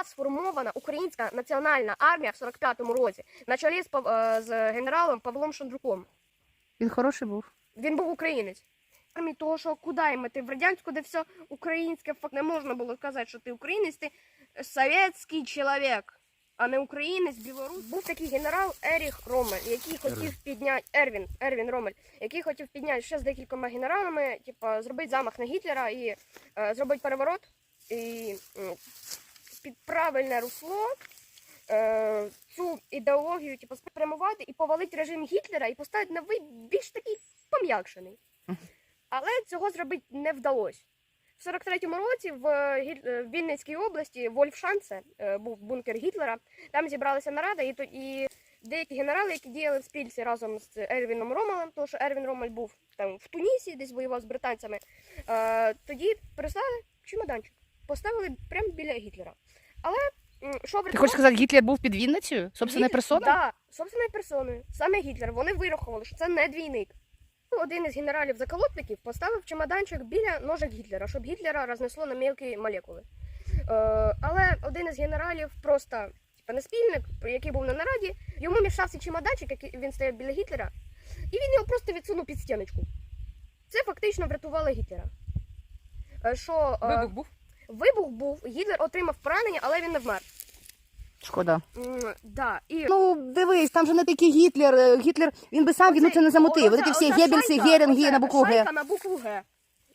була сформована українська національна армія в 45-му році на чолі з, Пав- е, з генералом Павлом Шандруком. Він хороший був. Він був українець. Армії того, що куди їм ти в радянську, де все українське, фак не можна було сказати, що ти українець, ти совєтський чоловік, а не українець, білорус. Був такий генерал Еріх Ромель, який хотів підняти Ервін, Ервін Ромель, який хотів підняти ще з декількома генералами, типу, зробити замах на Гітлера і е, зробити переворот і під правильне русло. Е, цю ідеологію типу, спрямувати і повалити режим Гітлера і поставити на вид більш такий пом'якшений. Але цього зробити не вдалося. В 43-му році в, Гі- е, в Вінницькій області Вольфшанце е, був бункер Гітлера. Там зібралася нарада, і, то- і деякі генерали, які діяли в спільці разом з Ервіном Ромелем, тому що Ервін Ромель був там в Тунісі, десь воював з британцями. Е, тоді прислали чемоданчик, поставили прямо біля Гітлера. Але що Ти хочеш сказати, Гітлер був під Вінницею? Собственною Гітлер- персоною? Да, собственною персоною. Саме Гітлер. Вони вирахували, що це не двійник. Ну, Один із генералів заколотників поставив чемоданчик біля ножик Гітлера, щоб Гітлера рознесло на мілкі молекули. Е, але один із генералів просто типа, не спільник, який був на нараді, йому мішався чемоданчик, який він стояв біля Гітлера, і він його просто відсунув під стіночку. Це фактично врятувало Гітлера. Е, Що, е, Вибух був? Вибух був, Гітлер отримав поранення, але він не вмер. Шкода. Да, і Ну, дивись, там же не такий Гітлер. Е, Гітлер, він би сам війну це не замотив. От ці всі Геббельси, Герінги на букву Г. На букву Г.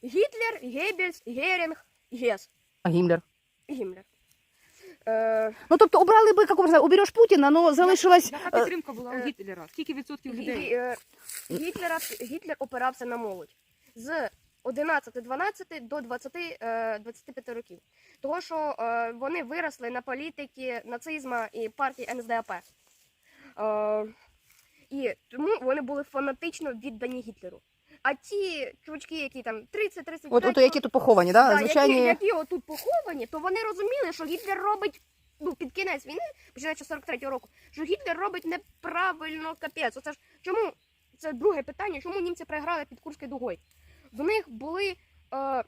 Гітлер, Геббельс, Герінг, Гес. А Гімлер. Гімлер. Е, Ну, тобто, обрали би, як сказати, убереш Путіна, але залишилась... Яка е, підтримка була у Гітлера? Скільки відсотків людей? Гітлера, Гітлер опирався на молодь з 11-12 до 20, е, 25 років. Того, що е, вони виросли на політики нацизму і партії НСДАП. Е, і тому вони були фанатично віддані Гітлеру. А ті чувачки, які там 30-35 От, от які тут поховані, да? Да, Звичайні... які, які отут поховані, то вони розуміли, що Гітлер робить ну, під кінець війни, починаючи з 43-го року, що Гітлер робить неправильно капець. Оце ж чому це друге питання, чому німці програли під Курською дугою? В них були е,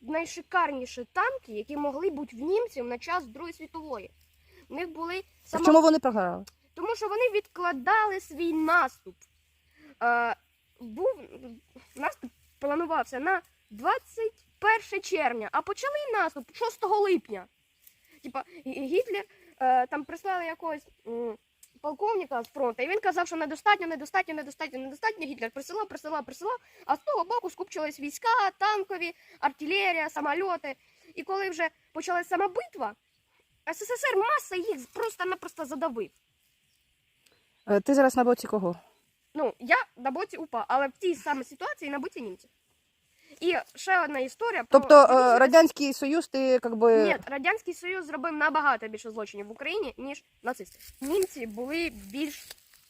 найшикарніші танки, які могли бути в німців на час Другої світової. В них були само... чому вони програли? Тому що вони відкладали свій наступ. Е, був наступ планувався на 21 червня, а почали наступ 6 липня. Типа Гі- Гітлер е, там прислали якогось полковника з фронту, і він казав, що недостатньо, недостатньо, недостатньо, недостатньо. Гітлер присилав, присилав, присилав, а з того боку скупчились війська, танкові, артилерія, самольоти. І коли вже почалась сама битва, СССР маса їх просто-напросто задавив. Е, Ти зараз на боці кого? Ну, я на боці УПА, але в тій самій ситуації на боці німців. І ще одна історія про Тобто е, Радянський- Союз, ти як би... Ні, Радянський Союз зробив набагато більше злочинів в Україні, ніж нацисти. Німці були більш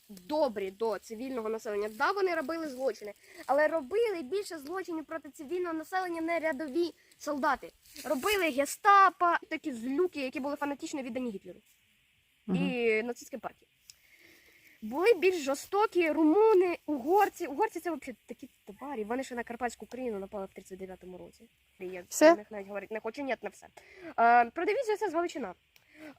добрі до цивільного населення. Да, вони робили злочини, але робили більше злочинів проти цивільного населення не рядові солдати. Робили гестапо, такі злюки, які були фанатично віддані Гітлеру Мгм. і нацистській партії. Були більш жорстокі румуни, угорці. Угорці це взагалі такі тварі. Вони ще на Карпатську Україну напали в 39-му році. Я Все? них навіть говорити не хочу, ні, не все. Е, про дивізію це з Галичина.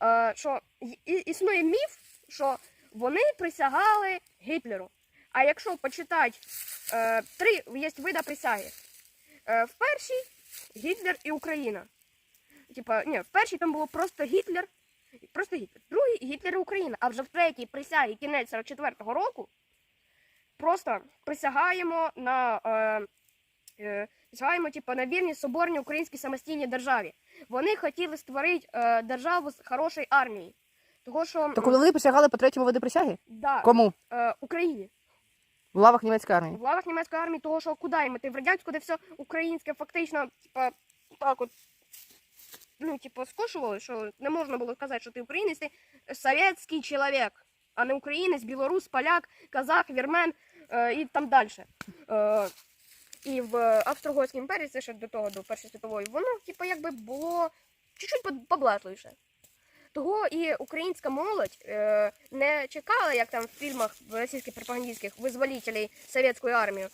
Е, що і- існує міф, що вони присягали Гітлеру. А якщо почитати е, три є вида присяги. Е, в першій Гітлер і Україна. Типа, ні, в першій там було просто Гітлер, просто Гітлер. Другий Гітлер і Україна. А вже в третій присягі кінець 44-го року просто присягаємо на. Е, е, присягаємо, типу, на вірність соборній українській самостійній державі. Вони хотіли створити е, державу з хорошою армією. Того, що Так вони присягали по третьому виду присяги? да, Кому? е, Україні. В лавах німецької армії. В лавах німецької армії, того, що куди їм іти? В радянську, де все українське, фактично, типа, так от, ну, типу, скошували, що не можна було сказати, що ти українець, ти совєтський чоловік, а не українець, білорус, поляк, казах, вірмен е, і там далі. Е, і в Австро-Угорській імперії, це ще до того, до Першої світової, воно, типу, якби було чуть-чуть поблажливіше. Того і українська молодь е, не чекала, як там в фільмах російських пропагандистських визволителей совєтської армії, е,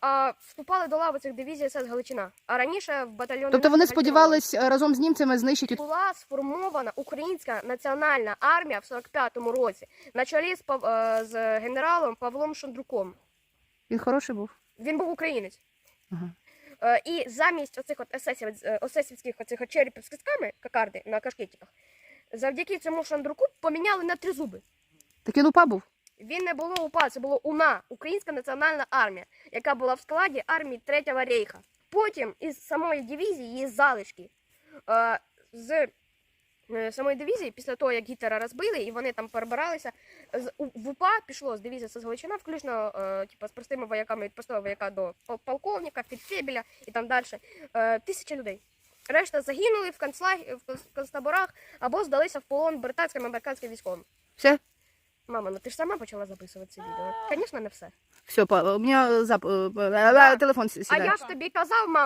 а вступали до лави цих дивізій СС Галичина. А раніше в батальйоні Тобто вони сподівались е, разом з німцями знищити. була сформована українська національна армія в 45-му році на чолі з, Пав- е, з генералом Павлом Шандруком. Він хороший був. Він був українець. Ага. Е, і замість оцих от есесів, е, осесівських оцих от черепів з кисками кокарди на кашкетіках, завдяки цьому Шандруку поміняли на тризуби. Так він упа був. Він не було УПА, це було УНА, Українська національна армія, яка була в складі армії Третього рейха. Потім із самої дивізії її залишки. Е, з самої дивізії, після того, як Гітлера розбили, і вони там перебиралися, з, в УПА пішло з дивізії Сазгаличина, включно е, типу, з простими вояками від простого вояка до полковника, фельдфебеля і там далі. Е, тисяча людей. Решта загинули в, концлаг... в концтаборах або здалися в полон британським і американським військовим. Все? Мама, ну ти ж сама почала записувати це відео. Звісно, не все. Все, у мене зап... е, е, телефон А я ж тобі казав, мама.